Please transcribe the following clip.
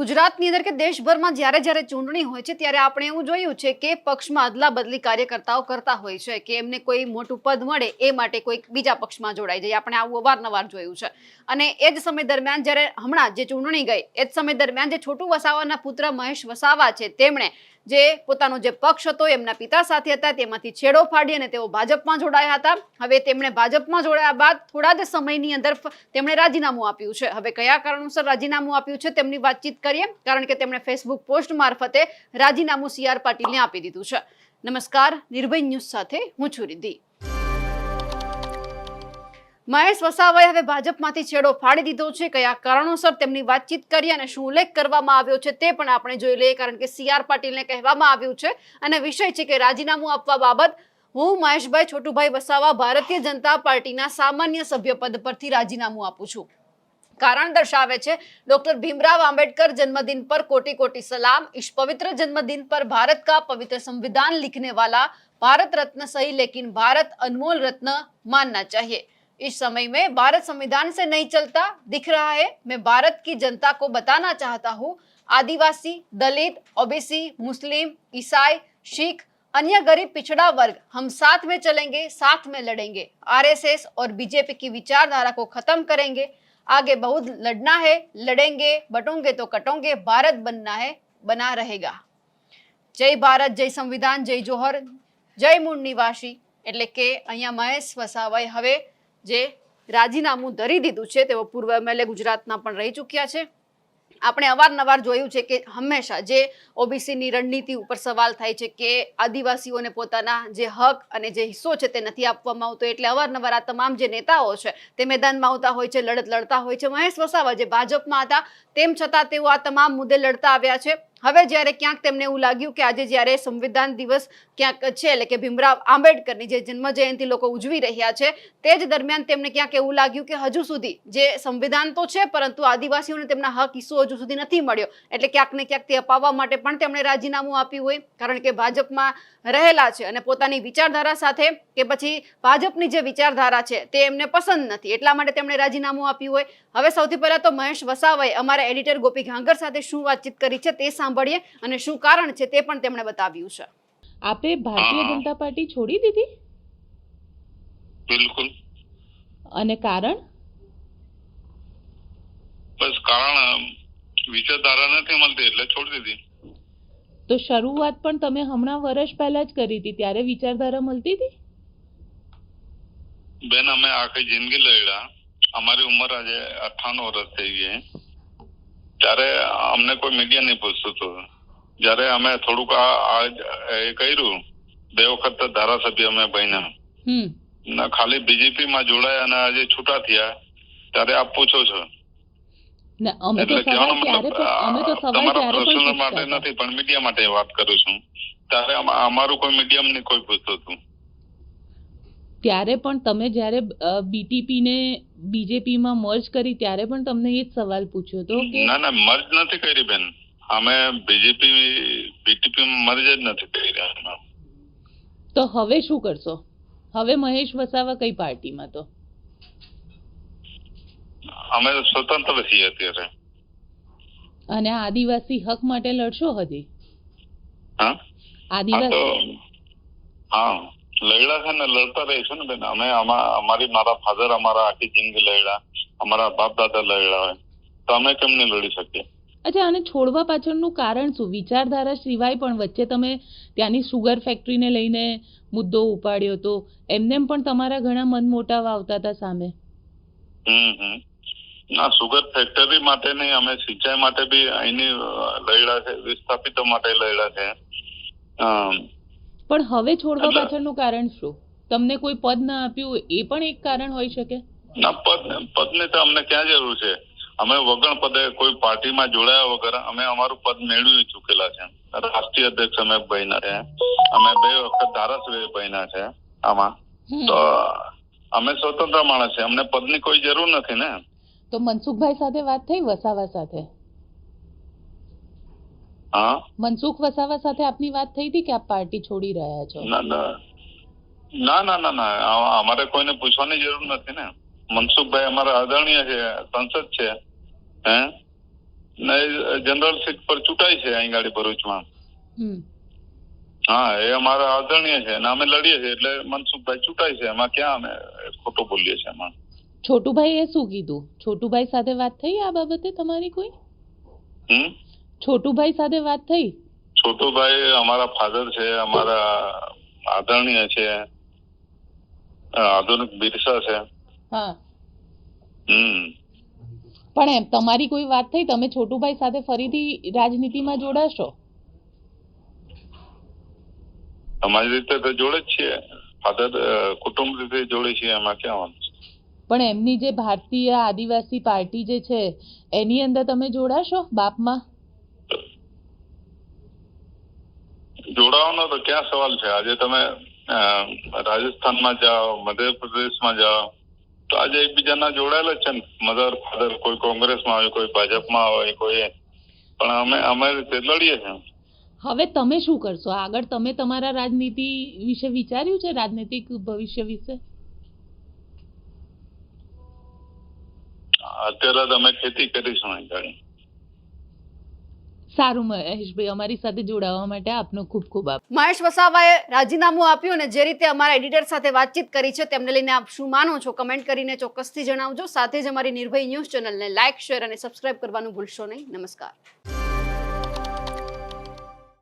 ગુજરાતની અંદર કે દેશભરમાં જ્યારે જ્યારે ચૂંટણી હોય છે, ત્યારે આપણે એવું જોયું છે કે પક્ષમાં અદલા બદલી કાર્યકર્તાઓ કરતા હોય છે, કે એમને કોઈ મોટું પદ મળે એ માટે કોઈ બીજા પક્ષમાં જોડાઈ જાય. આપણે આવું અવારનવાર જોયું છે. અને એ જ સમય દરમિયાન જ્યારે હમણાં જે ચૂંટણી ગઈ, એ જ સમય દરમિયાન જે છોટુ વસાવાના પુત્ર મહેશ વસાવા છે, તેમણે જે પોતાનો જે પક્ષ હતો, એમના પિતા સાથે હતા, તેમાંથી છેડો ફાડી અને તેઓ ભાજપમાં જોડાયા હતા. હવે તેમણે ભાજપમાં જોડાયા બાદ થોડા જ સમયની અંદર તેમણે રાજીનામું આપ્યું છે. હવે કયા કારણોસર રાજીનામું આપ્યું છે તેમની વાતચીત કરીએ, કારણ કે તેમણે ફેસબુક પોસ્ટ મારફતે રાજીનામું સી આર પાટીલને આપી દીધું છે. નમસ્કાર, નિર્ભય ન્યૂઝ સાથે હું છું રિદ્ધિ. મહેશ વસાવાએ હવે ભાજપમાંથી છેડો ફાડી દીધો છે. કયા કારણોસર તેમની વાતચીત કરી અને શું ઉલ્લેખ કરવામાં આવ્યો છે તે પણ આપણે જોઈ લઈએ, કારણ કે સી આર પાટીલને કહેવામાં આવ્યું છે. અને વિષય છે કે રાજીનામું આપવા બાબત, હું મહેશભાઈ છોટુભાઈ વસાવા ભારતીય જનતા પાર્ટીના સામાન્ય સભ્ય પદ પરથી રાજીનામું આપું છું. કારણ દર્શાવે છે, ડોક્ટર ભીમરાવ આંબેડકર જન્મદિન પર કોટી કોટી સલામ इस પવિત્ર જન્મદિન પર ભારત કા પવિત્ર સંવિધાન लिखने वाला भारत रत्न सही लेकिन भारत अनमोल रत्न मानना चाहिए इस समय में भारत संविधान से नहीं चलता दिख रहा है मैं भारत की जनता को बताना चाहता हूँ आदिवासी दलित ओबीसी मुस्लिम ईसाई सिख अन्य गरीब पिछड़ा वर्ग हम साथ में चलेंगे साथ में लड़ेंगे आरएसएस और बीजेपी की विचारधारा को खत्म करेंगे आगे बहुत लड़ना है लड़ेंगे बटोंगे तो कटोंगे भारत बनना है बना रहेगा જય ભારત જય સંવિધાન જય જોહર જય મૂળ નિવાસી એટલે કે અહીંયા મહેશ વસાવાએ હવે જે રાજીનામું ધરી દીધું છે, તેઓ પૂર્વ એમએલએ ગુજરાતના પણ રહી ચૂક્યા છે. આપણે અવારનવાર જોયું છે કે હંમેશા જે ઓબીસીની રણનીતિ ઉપર સવાલ થાય છે કે આદિવાસીઓને પોતાના જે હક અને જે હિસ્સો છે તે નથી આપવામાં આવતો, એટલે અવારનવાર આ તમામ જે નેતાઓ છે તે મેદાનમાં આવતા હોય છે, લડત લડતા હોય છે. મહેશ વસાવા જે ભાજપમાં હતા, તેમ છતાં તેઓ આ તમામ મુદ્દે લડતા આવ્યા છે. હવે જ્યારે ક્યાંક તેમને એવું લાગ્યું કે આજે જ્યારે સંવિધાન દિવસ ક્યાંક છે, એટલે કે ભીમરાવ આંબેડકરની જે જન્મ જયંતિ લોકો ઉજવી રહ્યા છે, તે જ દરમિયાન તેમને ક્યાંક એવું લાગ્યું કે હજુ સુધી જે સંવિધાન તો છે, પરંતુ આદિવાસીઓને તેમના હક હિસ્સો હજુ સુધી નથી મળ્યો. એટલે ક્યાંક ને ક્યાંક તે અપાવવા માટે પણ તેમણે રાજીનામું આપ્યું હોય, કારણ કે ભાજપમાં રહેલા છે અને પોતાની વિચારધારા સાથે કે પછી ભાજપની જે વિચારધારા છે, તે એમને પસંદ નથી. એટલા માટે તેમણે રાજીનામું આપ્યું હોય. હવે સૌથી પહેલા તો મહેશ વસાવાએ અમારા એડિટર ગોપી ઘાંગર સાથે શું વાતચીત કરી છે, તે સાંભળીએ અને શું કારણ છે તે પણ તેમણે બતાવ્યું છે. આપે ભારતીય જનતા પાર્ટી છોડી દીધી? બિલકુલ. અને કારણ? બસ કારણ વિચારધારા નથી મળતી એટલે છોડી દીધી. તો શરૂઆત પણ તમે હમણાં વર્ષ પહેલા જ કરી હતી ત્યારે વિચારધારા મળતી હતી? બેન અમે આખી જિંદગી લડ્યા. અમારી ઉંમર આજે અઠાણું વર્ષ થઈ ગઈ. ત્યારે અમને કોઈ મીડિયા નહીં પૂછતું. હતું જ્યારે અમે થોડુંક આ આ એ કર્યું બે વખત ધારાસભ્ય અમે બન્યા. ખાલી બીજેપી માં જોડાયા અને આજે છૂટા થયા ત્યારે આપ પૂછો છો. અમે તો તમારા માટે નથી પણ મીડિયા માટે વાત કરું છું. ત્યારે અમારું કોઈ મીડિયમ નહીં કોઈ પૂછતું હતું. ત્યારે પણ તમે જ્યારે બીટીપી ને બીજેપી માં મર્જ કરી ત્યારે પણ તમને એ જ સવાલ પૂછ્યો હતો કે ના ના મર્જ નથી કરી બેન. અમે બીજેપી બીટીપી મર્જ જ નથી કરી તો હવે શું કરશો? હવે મહેશ વસાવા કઈ પાર્ટીમાં તો? અમે સ્વતંત્ર છીએ અત્યારે. અને આદિવાસી હક માટે લડશો હજી? આદિવાસી? હા. લડ્યા છે ને લડતા રહીશું ને બેન. અમે આમાં અમારી મારા ફાધર અમારા આખી જિંદગી લડ્યા. અમારા બાપ દાદા લડ્યા હોય. તો અમે કેમ નહીં લડી શકીએ? અચ્છા આને છોડવા પાછળનું કારણ શું? વિચારધારા સિવાય પણ વચ્ચે તમે ત્યાંની સુગર ફેક્ટરીને લઈને મુદ્દો ઉપાડ્યો હતો એમનેમ પણ તમારા ઘણા મન મોટા આવતા હતા સામે? હમ ના સુગર ફેક્ટરી માટે નહીં અમે સિંચાઈ માટે બી અહીંની લડ્યા છે વિસ્થાપિતો માટે લડ્યા છે. પણ હવે છોડવા પાછળનું કારણ શું? તમને કોઈ પદ ના આપ્યું એ પણ એક કારણ હોઈ શકે? ના પદ પદની તો અમને ક્યાં જરૂર છે? અમે વગણ પદે કોઈ પાર્ટીમાં જોડાયા વગર અમે અમારું પદ મેળવી ચૂકેલા છે. રાષ્ટ્રીય અધ્યક્ષ અમે બન્યા છે. અમે બે વખત ધારાસભ્ય બન્યા છે આમાં. તો અમે સ્વતંત્ર માણસ છે. અમને પદની કોઈ જરૂર નથી ને? તો મનસુખભાઈ સાથે વાત થઈ વસાવા સાથે? હા? મનસુખ વસાવા સાથે આપની વાત થઈ હતી કે આપ પાર્ટી છોડી રહ્યા છો? ના ના. ના ના ના અમારે કોઈને પૂછવાની જરૂર નથી ને. મનસુખભાઈ અમારા આદરણીય છે સંસદ છે હે? ને જનરલ સીટ પર ચૂંટાય છે અહીં ગાડી ભરૂચમાં. હા એ અમારા આદરણીય છે અને અમે લડીએ છીએ એટલે મનસુખભાઈ ચૂંટાય છે. એમાં ક્યાં અમે ખોટું બોલીએ છીએ એમાં? છોટુભાઈ એ શું કીધું? છોટુભાઈ સાથે વાત થઈ આ બાબતે તમારી કોઈ? હમ? છોટુભાઈ સાથે વાત થઈ? છોટુભાઈ અમારા ફાધર છે અમારા આદરણીય છે આધુનિક બિરસા છે. હા. હમ. પણ એમ તમારી કોઈ વાત થઈ? તમે છોટુભાઈ સાથે ફરીથી રાજનીતિમાં જોડાશો? અમારી રીતે તો જોડે જ છીએ. ફાધર કુટુંબ રીતે જોડે છીએ એમાં ક્યાં પણ એમની જે ભારતીય આદિવાસી પાર્ટી જે છે એની અંદર તમે જોડાશો બાપમાં? જોડાવાનો તો ક્યાં સવાલ છે? આજે તમે રાજસ્થાનમાં જાઓ મધ્યપ્રદેશમાં જાઓ તો આજે એકબીજાના જોડાયેલા છે ને? મધર ફાધર કોઈ કોંગ્રેસમાં હોય કોઈ ભાજપમાં હોય કોઈ. પણ અમે અમારી રીતે લડીએ છીએ. હવે તમે શું કરશો? આગળ તમે તમારા રાજનીતિ વિશે વિચાર્યું છે? રાજનૈતિક ભવિષ્ય વિશે? અત્યારે અમે ખેતી કરીશું અહીં સારું મહેશભાઈ અમારી સાથે જોડાવા માટે આપનો ખૂબ ખૂબ આભાર. મહેશ વસાવાએ રાજીનામું આપ્યું અને જે રીતે અમારા એડિટર સાથે વાતચીત કરી છે, તેમને લઈને આપ શું માનો છો? કમેન્ટ કરીને ચોક્કસથી જણાવજો. સાથે જ અમારી નિર્ભય ન્યૂઝ ચેનલને લાઇક શેર અને સબસ્ક્રાઇબ કરવાનું ભૂલશો નહીં. નમસ્કાર.